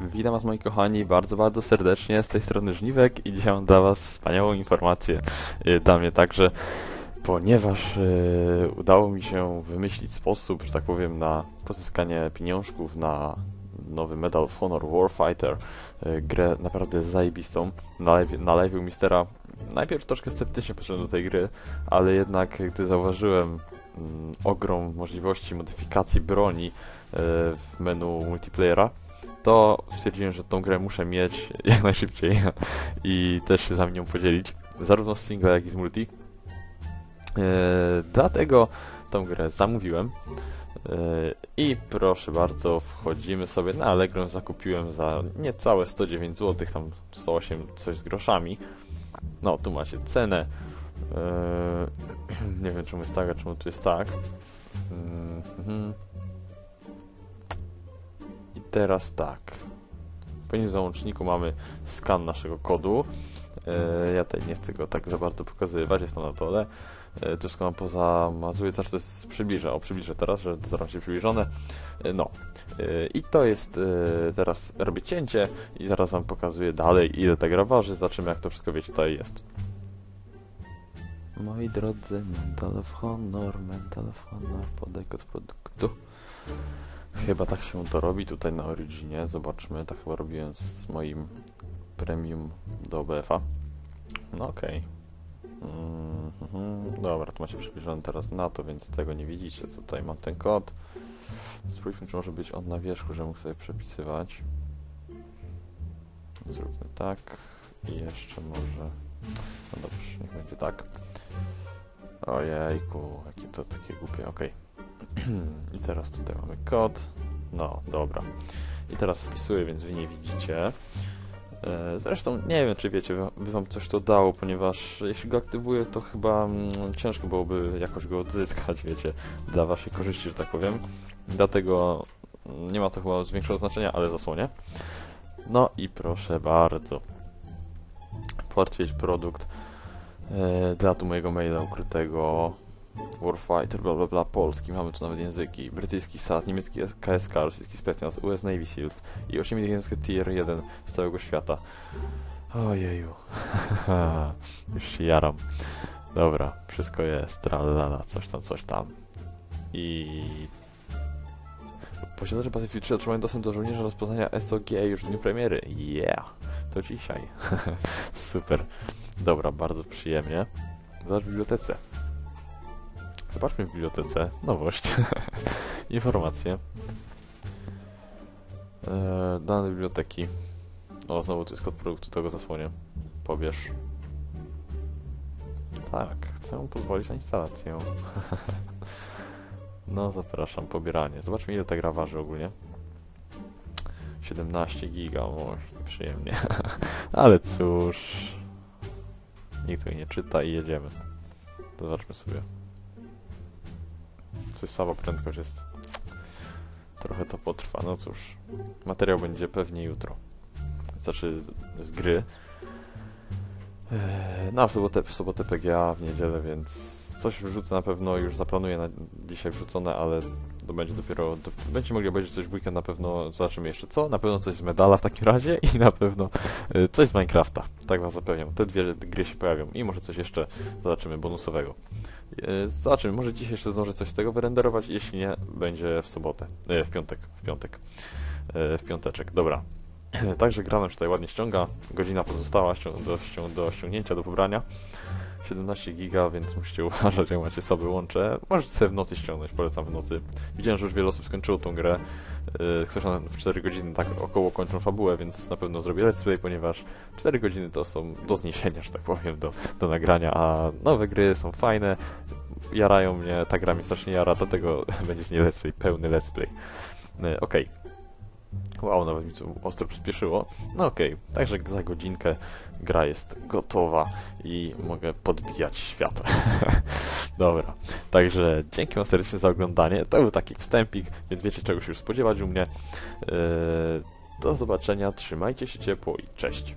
Witam Was moi kochani bardzo, bardzo serdecznie z tej strony Żniwek i dzisiaj mam dla Was wspaniałą informację y, dla mnie także, ponieważ y, udało mi się wymyślić sposób, że tak powiem, na pozyskanie pieniążków na nowy Medal of Honor Warfighter, y, grę naprawdę zajebistą. Nalew, nalewił mistera najpierw troszkę sceptycznie podszedłem do tej gry, ale jednak gdy zauważyłem mm, ogrom możliwości modyfikacji broni y, w menu multiplayera, to stwierdziłem, że tą grę muszę mieć jak najszybciej i też się za nią podzielić, zarówno z singla, jak i z multi. Eee, dlatego tą grę zamówiłem eee, i proszę bardzo, wchodzimy sobie na Allegro, zakupiłem za niecałe 109 zł, tam 108 coś z groszami. No, tu macie cenę. Eee, nie wiem czemu jest tak, a czemu tu jest tak. Mhm. I teraz tak. W załączniku mamy skan naszego kodu. E, ja tutaj nie chcę go tak za bardzo pokazywać, jest to na dole. E, troszkę mam pozamazuję, znaczy to jest przybliżę, o przybliżę teraz, że to się przybliżone. E, no. I to jest, teraz robię cięcie i zaraz wam pokazuję dalej ile ta gra waży, zobaczymy jak to wszystko wiecie tutaj jest. Moi drodzy, Mental of Honor, Mental of Honor, podaj kod produktu. Chyba tak się to robi tutaj na Originie. Zobaczmy, tak chyba robiłem z moim premium do BF-a. No okej. Okay. Mm -hmm. Dobra, to macie przybliżone teraz na to, więc tego nie widzicie. Tutaj mam ten kod. Spójrzmy, czy może być on na wierzchu, że mógł sobie przepisywać. Zróbmy tak. I jeszcze może... No dobrze, niech będzie tak. Ojejku, jakie to takie głupie, okej. Okay. I teraz tutaj mamy kod. No, dobra. I teraz wpisuję, więc wy nie widzicie. E, zresztą nie wiem, czy wiecie, by wam coś to dało, ponieważ jeśli go aktywuję, to chyba mm, ciężko byłoby jakoś go odzyskać, wiecie, dla waszej korzyści, że tak powiem. Dlatego nie ma to chyba większego znaczenia, ale zasłonię. No i proszę bardzo. Potwierdź produkt e, dla tu mojego maila ukrytego. Warfighter, bla bla bla, polski, mamy tu nawet języki, brytyjski SAS, niemiecki KSK, rosyjski Specnaz, US Navy Seals i 8 języki Tier 1 z całego świata. Ojeju, już się jaram. Dobra, wszystko jest, tralala, coś tam, coś tam. I... Posiadacze Battlefield 3 otrzymają dostęp do żołnierza rozpoznania SOG już w dniu premiery. Yeah, to dzisiaj. Super. Dobra, bardzo przyjemnie. Zobacz w bibliotece. Zobaczmy w bibliotece. Nowość. Informacje. Eee, dane biblioteki. O, znowu to jest kod produktu, tego zasłonię. Pobierz. Tak, chcę pozwolić na instalację. no, zapraszam, pobieranie. Zobaczmy ile ta gra waży ogólnie. 17 giga, o, przyjemnie. Ale cóż. Nikt tego nie czyta i jedziemy. Zobaczmy sobie coś słaba prędkość jest. Trochę to potrwa, no cóż. Materiał będzie pewnie jutro. Znaczy z, z gry. Eee, no a w sobotę, w sobotę PGA, w niedzielę, więc coś wrzucę na pewno, już zaplanuję na dzisiaj wrzucone, ale to będzie dopiero, do, będziecie mogli obejrzeć coś w weekend na pewno, zobaczymy jeszcze co, na pewno coś z medala w takim razie i na pewno y, coś z Minecrafta, tak was zapewniam, te dwie gry się pojawią i może coś jeszcze zobaczymy bonusowego. Y, zobaczymy, może dzisiaj jeszcze zdążę coś z tego wyrenderować, jeśli nie, będzie w sobotę, y, w piątek, w piątek, w piąteczek, dobra. Także gra nam tutaj ładnie ściąga, godzina pozostała do, do ściągnięcia, do pobrania. 17 giga, więc musicie uważać, jak macie sobie łącze. Możecie sobie w nocy ściągnąć, polecam w nocy. Widziałem, że już wiele osób skończyło tą grę. Ktoś w 4 godziny tak około kończą fabułę, więc na pewno zrobię let's play, ponieważ 4 godziny to są do zniesienia, że tak powiem, do, do nagrania, a nowe gry są fajne, jarają mnie, ta gra mnie strasznie jara, dlatego będzie z niej let's play, pełny let's play. Yy, Okej. Okay. Wow, nawet mi to ostro przyspieszyło. No okej, okay. także za godzinkę gra jest gotowa i mogę podbijać świat. Dobra, także dzięki wam serdecznie za oglądanie. To był taki wstępik, więc wiecie czego się już spodziewać u mnie. Yy, do zobaczenia, trzymajcie się ciepło i cześć.